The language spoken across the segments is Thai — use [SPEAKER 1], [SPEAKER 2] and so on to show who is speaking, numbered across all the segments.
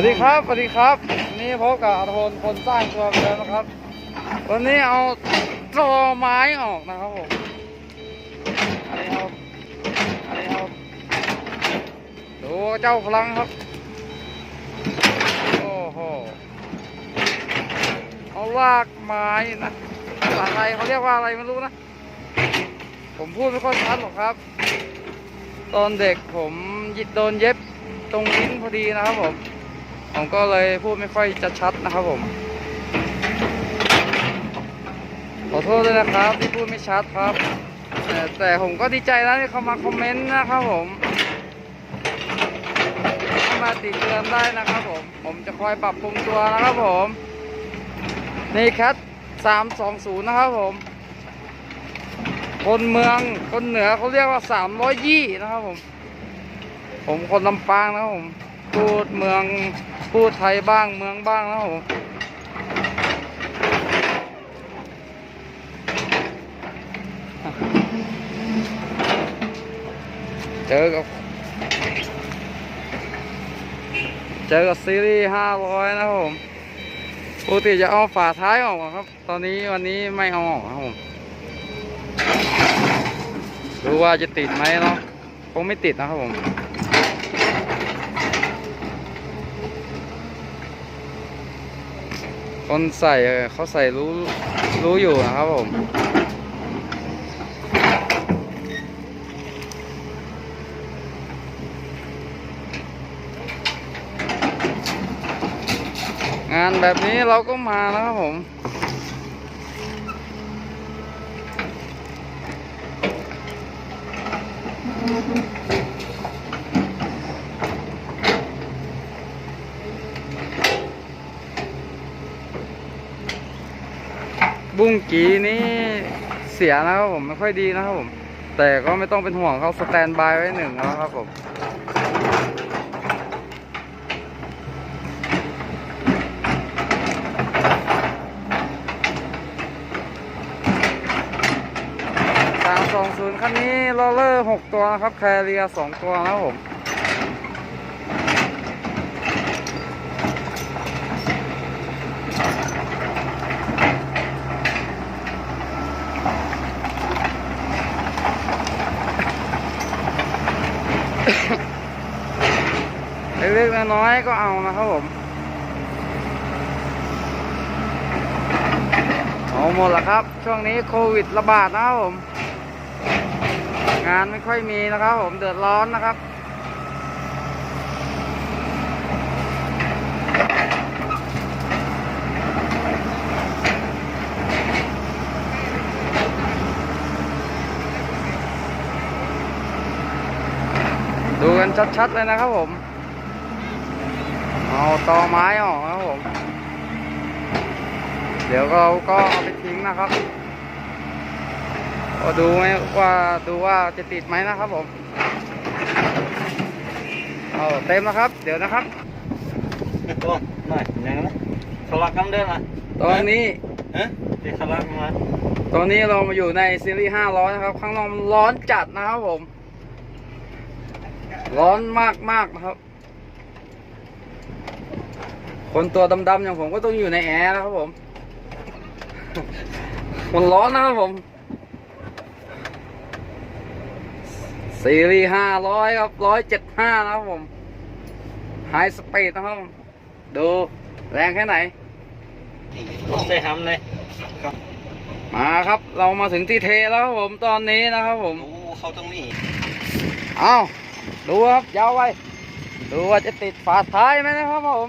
[SPEAKER 1] วัสดีครับสวัสดีครับวันนี้พบกับอัธพลคนสร้างตัวเดิมนะครับ วันนี้เอาตอไม้ออกนะครับผมอันนี้เอาอันนี้เอาดูเจ้าพลังครับ โอ้โหเอาลากไม้นะภาษาไทยเขาเรียกว่าอะไรไม่รู้นะ ผมพูดไม่ค่อยชัดหรอกครับ ตอนเด็กผมโดนเย็บตรงลิ้นพอดีนะครับผม ผมก็เลยพูดไม่ค่อยจะชัดนะครับผม ขอโทษด้วยนะครับที่พูดไม่ชัดครับแต่แต่ผมก็ดีใจนะที่เขามาคอมเมนต์นะครับผมมาติดเตือนได้นะครับผม ผมจะคอยปรับปรุงตัวนะครับผมนี่แคทสามสองศูนย์นะครับผม คนเมืองคนเหนือเขาเรียกว่าสามร้อยยี่นะครับผม ผมคนลำปางนะครับผม พูดเมืองพูดไทยบ้างเมืองบ้างนะครับผมเจอกับเจอกับซีรีส์ห้าร้อยนะผมปกติจะเอาฝาท้ายออกครับ ตอนนี้วันนี้ไม่เอาออกครับผมดูว่าจะติดไหมเนาะคงไม่ติดนะครับผม คนใส่เขาใส่รู้รู้อยู่นะครับผมงานแบบนี้เราก็มานะครับผม บุ้งกีนี่เสียนะครับผมไม่ค่อยดีนะครับผม แต่ก็ไม่ต้องเป็นห่วงเขาสแตนบายไว้หนึ่งแล้วครับผมสามสองศูนย์คันนี้ลอเลอร์หกตัวนะครับแคเรียสองตัวนะครับผม เล็กๆน้อยก็เอานะครับผมเอาหมดแล้วครับ ช่วงนี้โควิดระบาดนะครับผม งานไม่ค่อยมีนะครับผมเดือดร้อนนะครับดูกันชัดๆเลยนะครับผม เอาตอไม้ออกนะครับผม เดี๋ยวเราก็เอาไปทิ้งนะครับก็ดูไหมว่าดูว่าจะติดไหมนะครับผมเอาเต็มแล้วครับ เดี๋ยวนะครับ
[SPEAKER 2] Tuh, nah, yang mana? Kelakam deh lah.
[SPEAKER 1] ตอนนี้
[SPEAKER 2] Hah? Di kelakam lah.
[SPEAKER 1] ตอนนี้เรามาอยู่ในซีรีส์500นะครับ ข้างนอกมันร้อนจัดนะครับผม ร้อนมากมากๆนะครับ คนตัวดำๆอย่างผมก็ต้องอยู่ในแอร์นะครับผม มันร้อนนะครับผมซีรีส์500ครับ175นะครับผมไฮสปีดนะครับดูแรงแค่ไหน
[SPEAKER 2] Saya ham nih.
[SPEAKER 1] มาครับเรามาถึงที่เทแล้วครับผมตอนนี้นะครับผม
[SPEAKER 2] Oh, kau tong ni.
[SPEAKER 1] เอาดูครับยาวไว้ดูว่าจะติดฝาท้ายไหมนะครับผม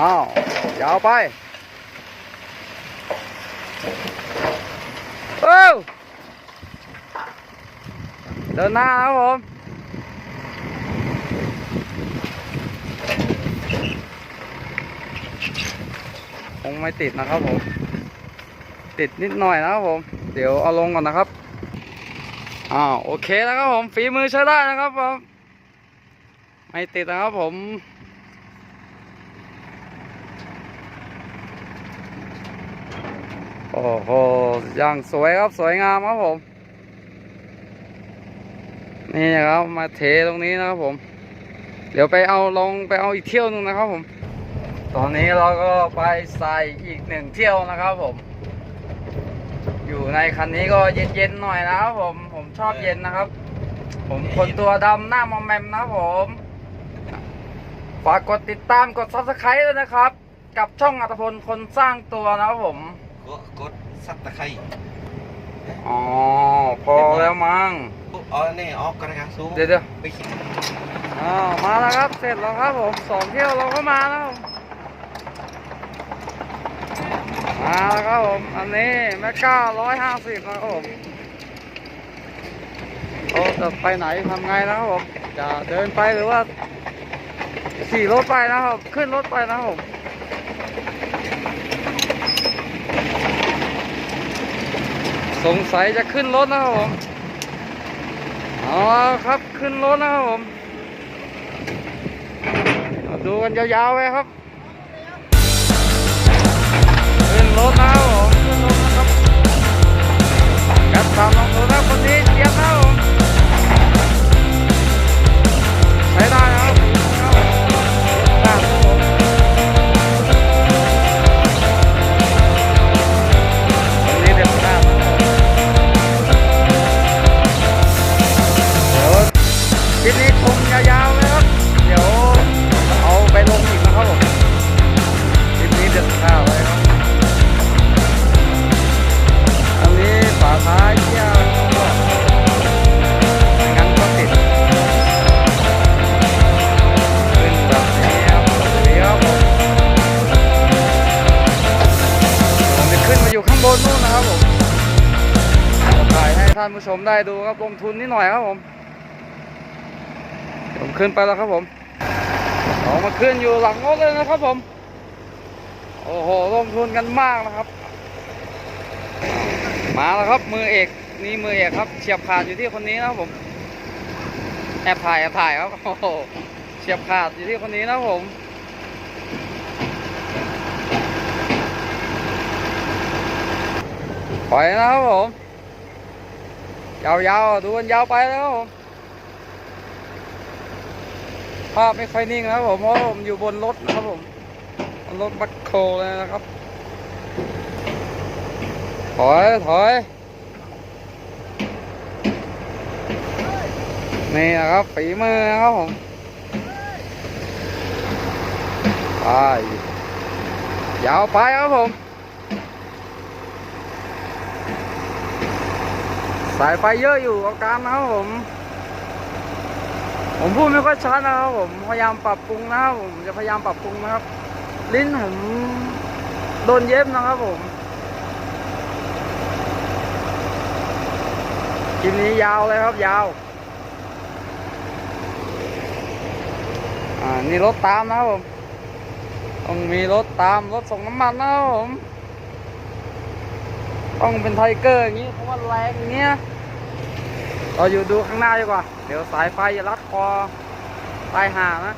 [SPEAKER 1] อ้าวยาวไปเอ้าเดินหน้าครับผมคงไม่ติดนะครับผม ติดนิดหน่อยนะครับผม เดี๋ยวเอาลงก่อนนะครับอ้าวโอเคแล้วครับผมฝีมือใช้ได้นะครับผมไม่ติดนะครับผม โอ้โหอย่างสวยครับสวยงามครับผม นี่นะครับมาเทตรงนี้นะครับผม เดี๋ยวไปเอาลงไปเอาอีกเที่ยวหนึงนะครับผม ตอนนี้เราก็ไปใส่อีกหนึ่งเที่ยวนะครับผม อยู่ในคันนี้ก็เย็นๆหน่อยนะครับผม ผมชอบเย็นนะครับ ผมคนตัวดำหน้ามอมแมมนะครับผม ฝากกดติดตามกดซับสไครต์ด้วยนะครับ กับช่องอัตพลคนสร้างตัวนะครับผม
[SPEAKER 2] ก็กดซับตะไคร้
[SPEAKER 1] อ๋อ พอแล้วมั้ง
[SPEAKER 2] เอาเนี่ยออกกันนะครับซูม
[SPEAKER 1] เดี๋ยวเดี๋ยว
[SPEAKER 2] ไปคิด
[SPEAKER 1] อ่ามาแล้วครับ เสร็จแล้วครับผมสองเที่ยวเราก็มาแล้วครับมาแล้วครับผม อันนี้แมกก้าร้อยห้าสิบนะครับผมเราจะไปไหนทำไงนะครับผม จะเดินไปหรือว่าขี่รถไปนะครับ ขึ้นรถไปนะครับผม สงสัยจะขึ้นรถนะครับผมเอาละครับขึ้นรถนะครับผมดูกันยาวๆไว้ครับ ขึ้นรถนะครับางบนนู่นนะครับผมถ่ายให้ท่านผู้ชมได้ดูครับลงทุนนิดหน่อยครับผมผมขึ้นไปแล้วครับผมออกมาขึ้นอยู่หลังรถเลยนะครับผม โอ้โหลงทุนกันมากนะครับ มาแล้วครับมือเอกนี่มือเอกครับเฉียบขาดอยู่ที่คนนี้นะครับผมแอบถ่ายแอบถ่ายครับโอ้โหเฉียบขาดอยู่ที่คนนี้นะครับผม ปล่อยนะครับผม ยาวๆ ดูกันยาวไปแล้วครับผม ภาพไม่ค่อยนิ่งนะครับผมเพราะผมอยู่บนรถนะครับผมบนรถบัคโครเลยนะครับ ถอย ถอย นี่นะครับฝีมือนะครับผมไปยาวไปครับผม สายไฟเยอะอยู่อาการนะครับผม ผมพูดไม่ค่อยชัดนะครับผมพยายามปรับปรุงนะครับผมจะพยายามปรับปรุงนะครับ ลิ้นผมโดนเย็บนะครับผมคลิปนี้ยาวเลยครับยาว อ่านี่รถตามนะครับผม ต้องมีรถตามรถส่งน้ำมันนะครับผม ต้องเป็นไทเกอร์อย่างนี้เพราะว่าแรงอย่างเงี้ยเราอยู่ดูข้างหน้าดีกว่า เดี๋ยวสายไฟจะรัดคอตายห่านะ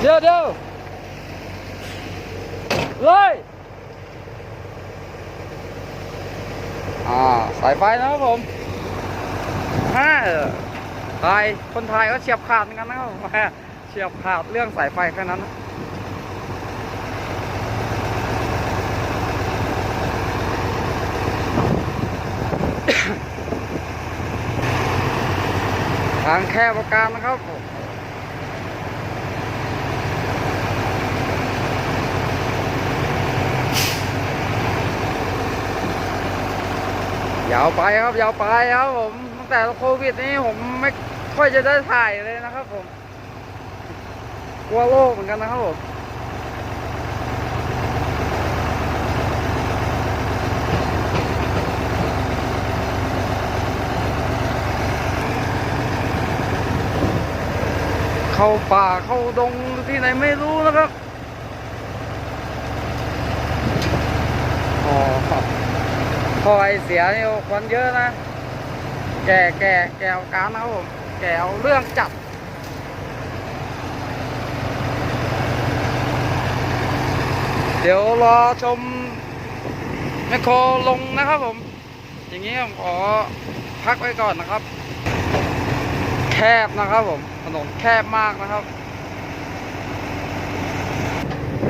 [SPEAKER 1] เดี๋ยวเดี๋ยว เลยอ่าสายไฟนะครับผมฮ่าไทยคนไทยก็เฉียบขาดเหมือนกันนะครับผมเฉียบขาดเรื่องสายไฟแค่นั้นนะทางแคบประการนะครับผม ยาวไปครับยาวไปครับผมตั้งแต่โควิดนี้ผมไม่ค่อยจะได้ถ่ายเลยนะครับผมกลัวโลกเหมือนกันนะครับผมเข้าป่าเข้าดงที่ไหนไม่รู้นะครับ อ๋อ พอไอเสียนี่ควันเยอะนะ แก่แก่แก่เอาการนะครับผม แก่เอาเรื่องจัดเดี๋ยวรอชมแมคโครลงนะครับผม อย่างนี้ผมขอพักไว้ก่อนนะครับ แคบนะครับผมถนนแคบมากนะครับ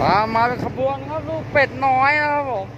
[SPEAKER 1] ตามมาเป็นขบวนครับลูกเป็ดน้อยนะครับผม